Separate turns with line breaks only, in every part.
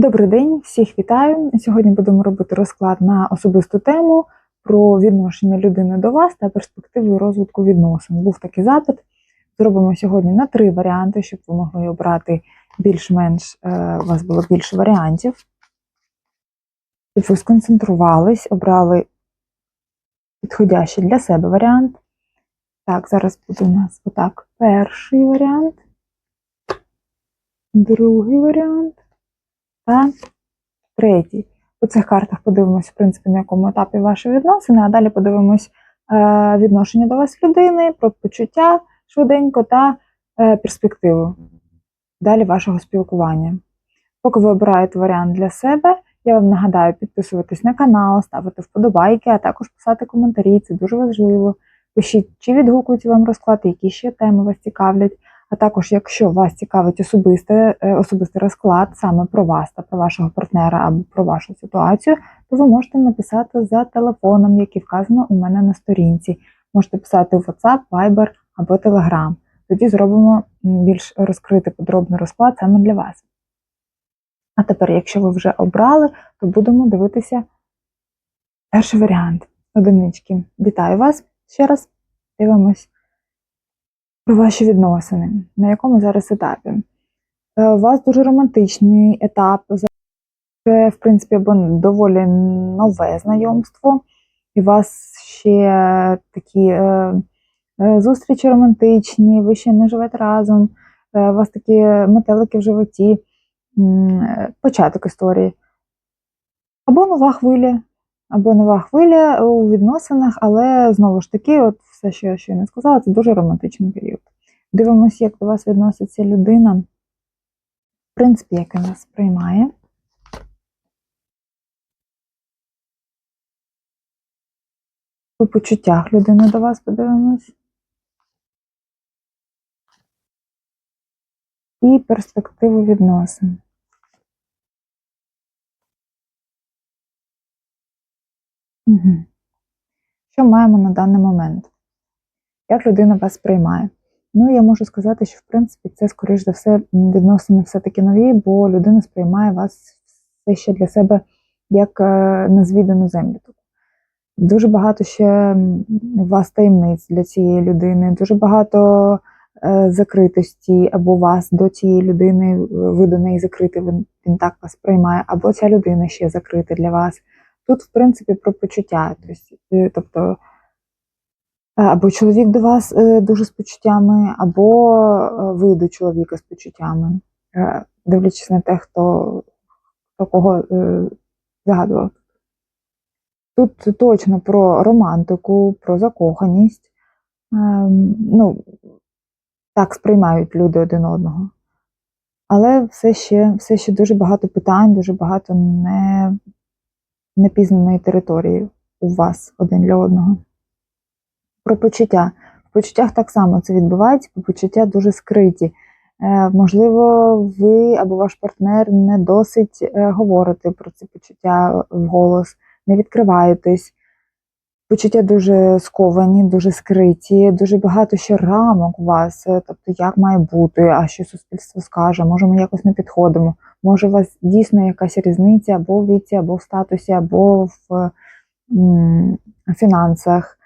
Добрий день, всіх вітаю. Сьогодні будемо робити розклад на особисту тему про відношення людини до вас та перспективи розвитку відносин. Був такий запит. Зробимо сьогодні на три варіанти, щоб ви могли обрати більш-менш, е, у вас було більше варіантів. Щоб ви сконцентрувались, обрали підходящий для себе варіант. Так, зараз буде у нас отак перший варіант, другий варіант та третій. У цих картах подивимося, в принципі, на якому етапі ваші відносини, а далі подивимось е, відношення до вас людини, про почуття швиденько та е, перспективу далі вашого спілкування. Поки ви обираєте варіант для себе, я вам нагадаю підписуватись на канал, ставити вподобайки, а також писати коментарі, це дуже важливо. Пишіть, чи відгукують вам розклад, які ще теми вас цікавлять. А також, якщо вас цікавить особисте, е, особистий розклад саме про вас та про вашого партнера або про вашу ситуацію, то ви можете написати за телефоном, який вказано у мене на сторінці. Можете писати в WhatsApp, Viber або Telegram. Тоді зробимо більш розкритий подробний розклад саме для вас. А тепер, якщо ви вже обрали, то будемо дивитися перший варіант. Одинички. Вітаю вас ще раз. Дивимось ваші відносини. На якому зараз етапі? Е, У вас дуже романтичний етап. Це, в принципі, доволі нове знайомство, і у вас ще такі е, е, зустрічі романтичні, ви ще не живете разом, у вас такі метелики в животі, початок історії. Або нова хвиля, або нова хвиля у відносинах, але знову ж таки, от все, що я ще не сказала, це дуже романтичний період. Дивимося, як до вас відноситься людина, в принципі, яка вас приймає. По почуттях людини до вас подивимось. І перспективу відносин. Угу. Що маємо на даний момент? Як людина вас приймає? Ну, я можу сказати, що в принципі це, скоріш за все, відносини все-таки нові, бо людина сприймає вас все ще для себе як е, незвідану землю. Дуже багато ще у вас таємниць для цієї людини, дуже багато е, закритості, або вас до цієї людини, е, ви до неї закритий, він, він так вас приймає, або ця людина ще закрита для вас. Тут, в принципі, про почуття. Тобто, або чоловік до вас е, дуже з почуттями, або е, ви до чоловіка з почуттями, Е, дивлячись на те, хто, хто кого е, загадував. Тут точно про романтику, про закоханість. Ем, ну, так сприймають люди один одного. Але все ще, все ще дуже багато питань, дуже багато не, непізнаної території у вас один для одного. Про почуття. В почуттях так само це відбувається, бо почуття дуже скриті. Е, можливо, ви або ваш партнер не досить е, говорите про ці почуття вголос, не відкриваєтесь. Почуття дуже сковані, дуже скриті, дуже багато ще рамок у вас. е, Тобто, як має бути, а що суспільство скаже, може, ми якось не підходимо. Може, у вас дійсно якась різниця або в віці, або в статусі, або в м, фінансах.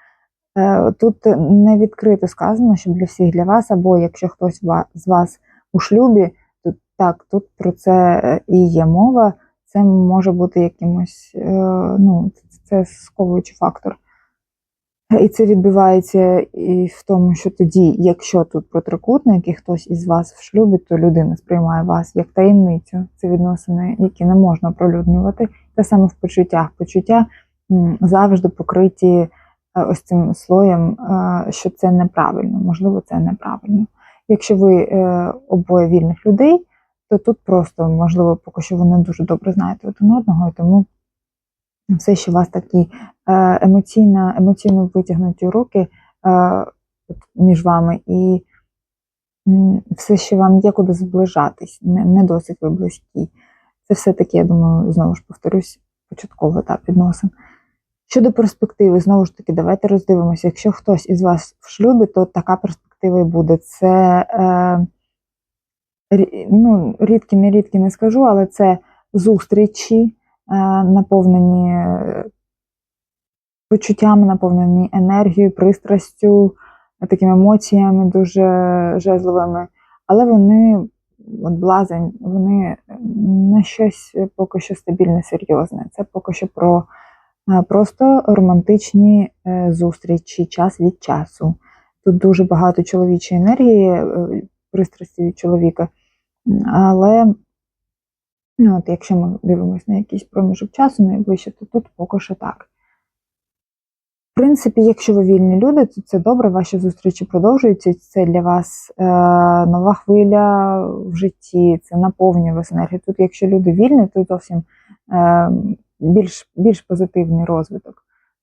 Е, Тут не відкрито сказано, що для всіх для вас, або якщо хтось з вас у шлюбі, то так, тут про це е, і є мова. Це може бути якимось, е, ну, це сковуючий фактор. І це відбувається і в тому, що тоді, якщо тут про трикутник і хтось із вас в шлюбі, то людина сприймає вас як таємницю. Це відносини, які не можна пролюднювати. Те саме в почуттях. Почуття завжди покриті е, ось цим слоєм, е, що це неправильно. Можливо, це неправильно. Якщо ви е, обоє вільних людей, то тут просто, можливо, поки що ви не дуже добре знаєте один одного, і тому все, що у вас такі е, емоційно, емоційно витягнуті руки е, між вами, і все, що вам є куди зближатись, не досить ви близькі. Це все-таки, я думаю, знову ж повторюсь, початковий етап відносин. Щодо перспективи, знову ж таки, давайте роздивимося. Якщо хтось із вас в шлюбі, то така перспектива і буде. Це е, ну, рідкі, не рідкі не скажу, але це зустрічі, е, наповнені е, почуттями, наповнені енергією, пристрастю, такими емоціями дуже жезловими. Але вони, от блазень, вони на щось поки що стабільне, серйозне. Це поки що про просто романтичні е, зустрічі час від часу. Тут дуже багато чоловічої енергії, е, пристрасті від чоловіка. Але ну, от якщо ми дивимося на якийсь проміжок часу найближче, то тут поки що так. В принципі, якщо ви вільні люди, то це добре, ваші зустрічі продовжуються. Це для вас е, нова хвиля в житті, це наповнює вас енергію. Тут, якщо люди вільні, то зовсім е, більш, більш позитивний розвиток,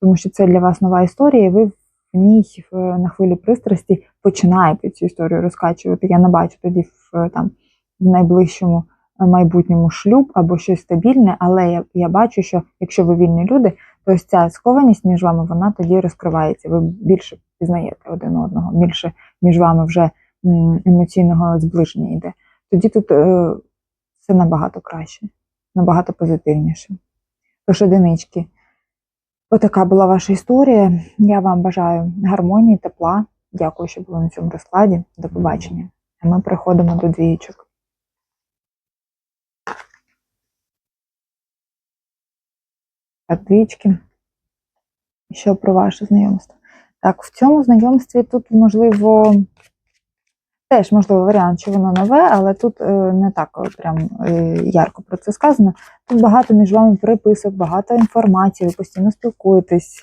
тому що це для вас нова історія, і ви в ній на хвилі пристрасті починаєте цю історію розкачувати. Я не бачу тоді в, там, в найближчому майбутньому шлюб або щось стабільне, але я, я бачу, що якщо ви вільні люди, то ось ця скованість між вами вона тоді розкривається. Ви більше пізнаєте один одного, більше між вами вже емоційного зближення йде. Тоді тут е, все набагато краще, набагато позитивніше. Тож одинички. Отака була ваша історія. Я вам бажаю гармонії, тепла. Дякую, що були на цьому розкладі. До побачення. А ми переходимо до двієчок. Так, двічки. Що про ваше знайомство? Так, в цьому знайомстві тут, можливо, теж можливо варіант, що воно нове, але тут е, не так е, прям е, ярко про це сказано. Тут багато між вами переписок, багато інформації, ви постійно спілкуєтесь.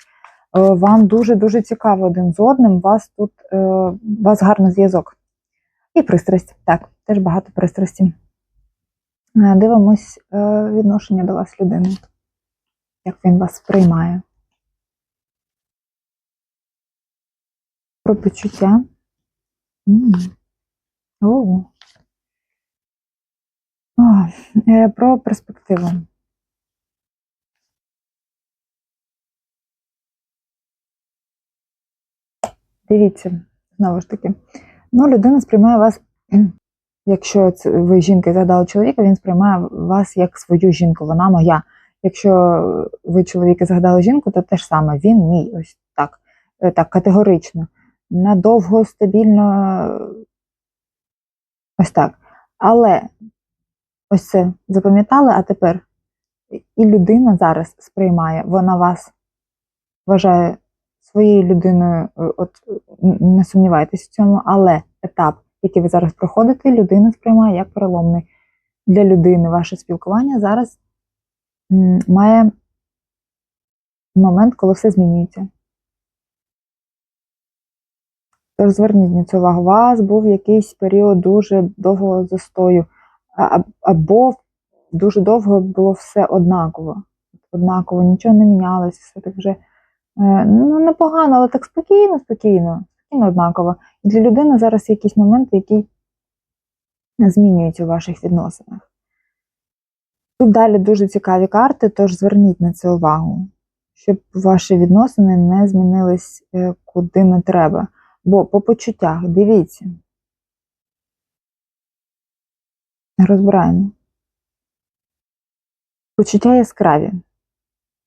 Вам дуже-дуже цікаво один з одним, вас тут у вас гарний зв'язок. І пристрасть. Так, теж багато пристрасті. Дивимось відношення до вас людини як він вас сприймає. Про почуття. М. О. О, е, Про перспективу. Дивіться, знову ж таки. Ну, людина сприймає вас, якщо ви жінка і згадали чоловіка, він сприймає вас як свою жінку, вона моя. Якщо ви чоловік і згадали жінку, то те ж саме він мій, ось так, е, так категорично. Надовго, стабільно, ось так. Але ось це запам'ятали, а тепер і людина зараз сприймає, вона вас вважає своєю людиною, е, от не сумнівайтесь в цьому, але етап, який ви зараз проходите, людина сприймає як переломний. Для людини ваше спілкування зараз має момент, коли все змінюється. Тож зверніть на це увагу. У вас був якийсь період дуже довгого застою, або дуже довго було все однаково. Однаково, нічого не мінялося, все так вже е, ну, непогано, але так спокійно, спокійно, спокійно однаково. І для людини зараз є якісь моменти, які змінюються у ваших відносинах. Тут далі дуже цікаві карти, тож зверніть на це увагу, щоб ваші відносини не змінились е, куди не треба. Бо по почуттях, дивіться. Розбираємо. Почуття яскраві.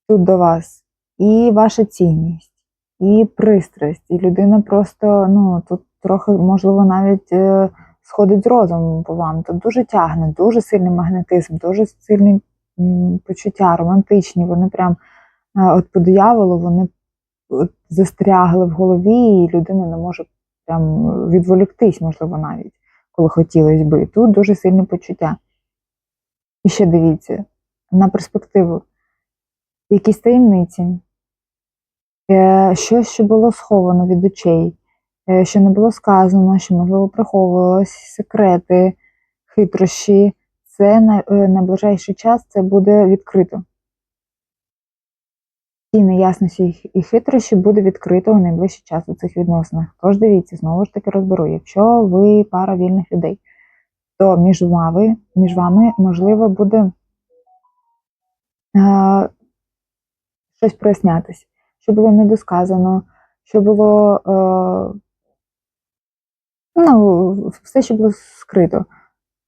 Тут до вас і ваша цінність, і пристрасть, і людина просто, ну, тут трохи, можливо, навіть е, сходить з розуму по вам. Тут дуже тягне, дуже сильний магнетизм, дуже сильні м, почуття, романтичні. Вони прям е, от по дияволу, вони застрягли в голові, і людина не може прям відволіктись, можливо, навіть, коли хотілося би. Тут дуже сильне почуття. І ще дивіться, на перспективу. Якісь таємниці, е, щось, що було сховано від очей, е, що не було сказано, що, можливо, приховувалось, секрети, хитрощі. Це на е, найближчий час це буде відкрито. Ці неясності і- хитрощі буде відкрито у найближчий час у цих відносинах. Тож дивіться, знову ж таки розберу. Якщо ви пара вільних людей, то між вами, між вами можливо буде е, щось прояснятись, що було недосказано, що було е, ну, все, що було скрито,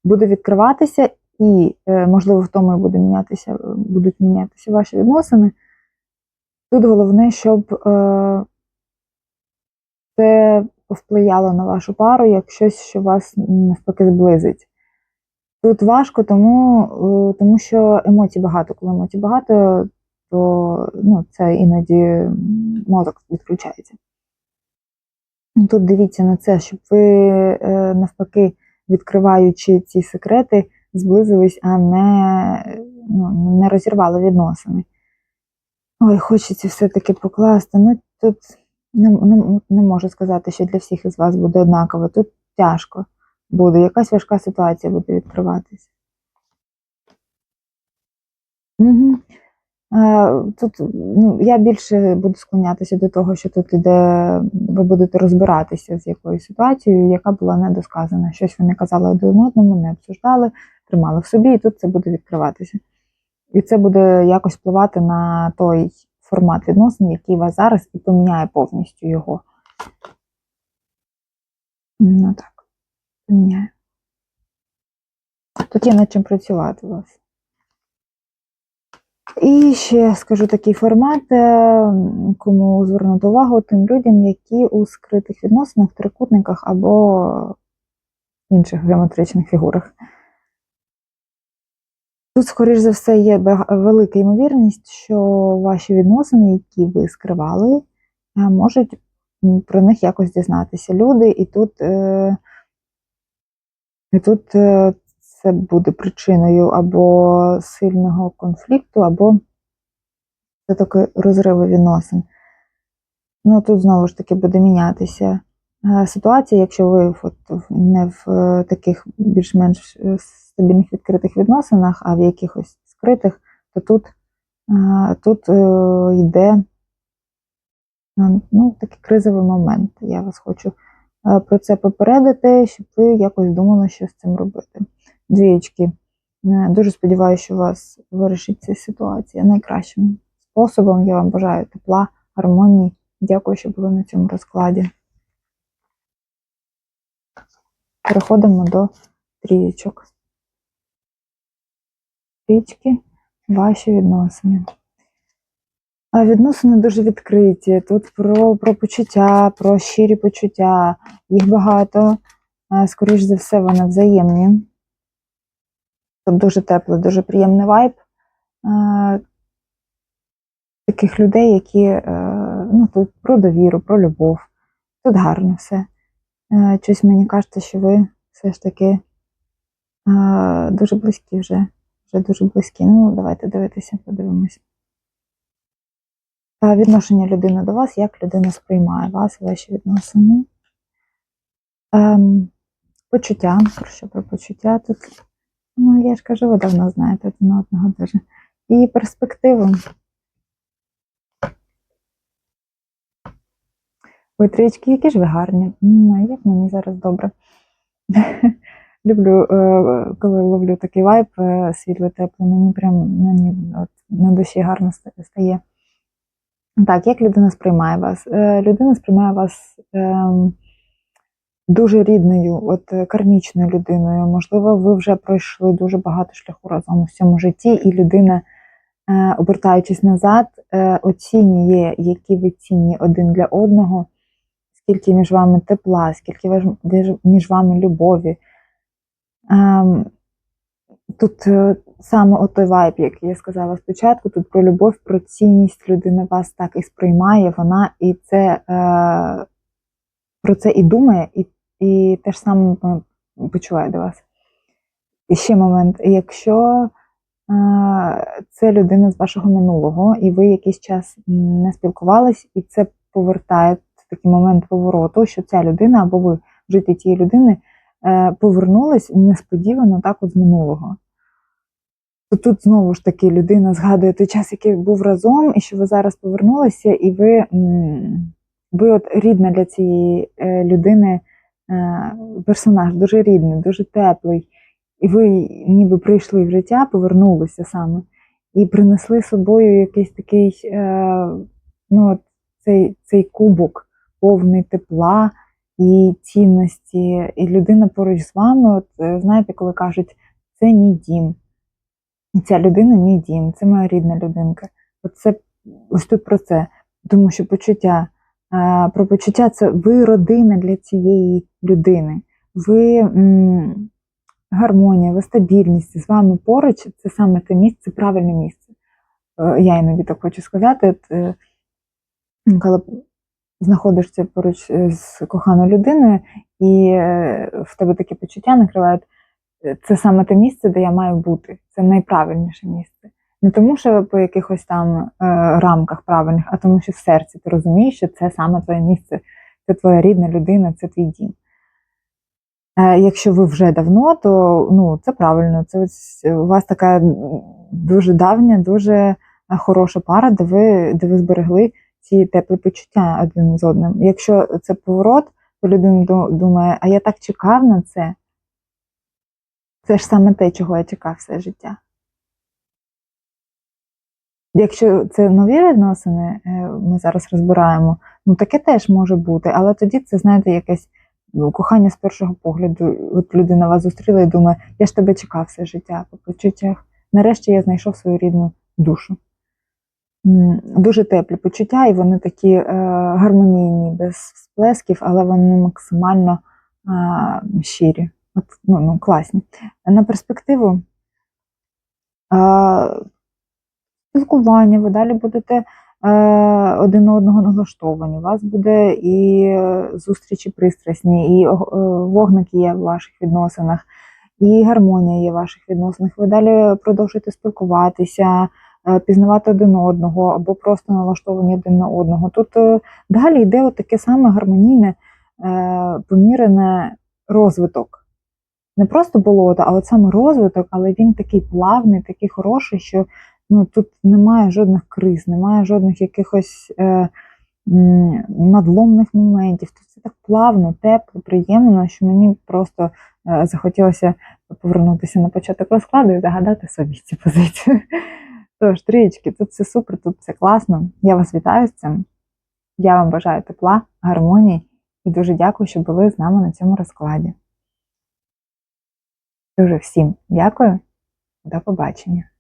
буде відкриватися, і, е, можливо, в тому і буде мінятися, будуть мінятися ваші відносини. Тут головне, щоб е, це повпливало на вашу пару як щось, що вас навпаки зблизить. Тут важко, тому, е, тому що емоцій багато. Коли емоцій багато, то ну, це іноді мозок відключається. Тут дивіться на це, щоб ви е, навпаки, відкриваючи ці секрети, зблизились, а не, ну, не розірвали відносини. Ой, хочеться все-таки покласти. Ну, тут не, не, не можу сказати, що для всіх із вас буде однаково. Тут тяжко буде, якась важка ситуація буде відкриватися. Угу. Тут ну, я більше буду склонятися до того, що тут іде, ви будете розбиратися з якоюсь ситуацією, яка була недосказана. Щось ви не казали один одному, не обсуждали, тримали в собі, і тут це буде відкриватися. І це буде якось впливати на той формат відносин, який у вас зараз, і поміняє повністю його. Ну так, поміняє. Тут є над чим працювати у вас. І ще скажу такий формат, е, кому звернути увагу тим людям, які у скритих відносинах, трикутниках або інших геометричних фігурах. Тут, скоріш за все, є велика ймовірність, що ваші відносини, які ви скривали, е, можуть про них якось дізнатися люди, і тут, е, і тут е, це буде причиною або сильного конфлікту, або це таки розриву відносин. Ну, тут знову ж таки буде мінятися е, ситуація, якщо ви от, не в е, таких більш-менш е, стабільних відкритих відносинах, а в якихось скритих, то тут, тут йде ну, такий кризовий момент. Я вас хочу про це попередити, щоб ви якось думали, що з цим робити. Двієчки. Е, Дуже сподіваюся, що у вас вирішиться ситуація найкращим способом. Я вам бажаю тепла, гармонії. Дякую, що були на цьому розкладі. Переходимо до трієчок. Трічки, ваші відносини. А відносини дуже відкриті. Тут про, про почуття, про щирі почуття. Їх багато. Скоріш за все, вони взаємні. Тут дуже теплий, дуже приємний вайб. Таких людей, які е, ну, тут про довіру, про любов. Тут гарно все. Е, Щось мені кажеться, що ви все ж таки е, дуже близькі вже. Вже дуже близькі. Ну, давайте дивитися, подивимось. Е, Відношення людини до вас, як людина сприймає вас, ваші відносини. Ем, почуття, про що про почуття тут. Ну, я ж кажу, ви давно знаєте один одного дуже. І перспективу. Ой, трички, які ж ви гарні. Як мені зараз добре. Люблю, е, коли ловлю такий вайб е, світло теплий, мені прям мені от, на душі гарно стає. Так, як людина сприймає вас? Е, Людина сприймає вас ем, дуже рідною, от кармічною людиною. Можливо, ви вже пройшли дуже багато шляху разом у всьому житті, і людина, обертаючись назад, оцінює, які ви цінні один для одного, скільки між вами тепла, скільки між- вами любові. Ем, Тут е, саме той вайб, який я сказала спочатку, тут про любов, про цінність людина вас так і сприймає, вона і це е, про це і думає, і, і те ж саме е, почуває до вас. І ще момент, якщо це людина з вашого минулого, і ви якийсь час не спілкувались, і це повертає такий момент повороту, що ця людина або ви в житті тієї людини е, повернулись несподівано так от з минулого. То тут знову ж таки людина згадує той час, який був разом, і що ви зараз повернулися, і ви, ви от рідна для цієї е, людини е, персонаж, дуже рідний, дуже теплий. І ви ніби прийшли в життя, повернулися саме, і принесли з собою якийсь такий ну, цей, цей кубок, повний тепла і цінності. І людина поруч з вами, от е, знаєте, коли кажуть, це мій дім. Ця людина мій дім, це моя рідна людинка. Оце ось тут про це. Тому що почуття, про почуття це ви родина для цієї людини. Ви м, гармонія, ви стабільність з вами поруч, це саме те місце, правильне місце. Е, Я іноді так хочу сказати, от, е, коли знаходишся поруч е, з коханою людиною, і е, в тебе такі почуття накривають, е, це саме те місце, де я маю бути. Це найправильніше місце. Не тому, що по якихось там е, рамках правильних, а тому, що в серці ти розумієш, що це саме твоє місце, це твоя рідна людина, це твій дім. Е, якщо ви вже давно, то ну, це правильно. Це ось у вас така дуже давня, дуже хороша пара, де ви, де ви зберегли ці теплі почуття один з одним. Якщо це поворот, то людина думає, а я так чекав на це. Це ж саме те, чого я чекав все життя. Якщо це нові відносини, е, ми зараз розбираємо, ну таке теж може бути, але тоді це, знаєте, якесь ну, кохання з першого погляду. От людина вас зустріла і думає, я ж тебе чекав все життя по почуттях. Нарешті я знайшов свою рідну душу. Дуже теплі почуття, і вони такі е, гармонійні, без сплесків, але вони максимально щирі. От, ну, ну, класні. На перспективу спілкування, ви далі будете е, один на одного налаштовані. У вас буде і зустрічі пристрасні, і е, вогник є в ваших відносинах, і гармонія є в ваших відносинах. Ви далі продовжуєте спілкуватися, пізнавати один одного або просто налаштовані один на одного. Тут е, далі йде от таке саме гармонійне, е, помірене розвиток. Не просто болото, а от саме розвиток, але він такий плавний, такий хороший, що ну, тут немає жодних криз, немає жодних якихось е, надломних моментів. Тут все так плавно, тепло, приємно, що мені просто е, захотілося повернутися на початок розкладу і загадати собі ці позиції. Тож, трієчки, тут все супер, тут все класно. Я вас вітаю з цим. Я вам бажаю тепла, гармонії і дуже дякую, що були з нами на цьому розкладі. Дуже всім дякую. До побачення.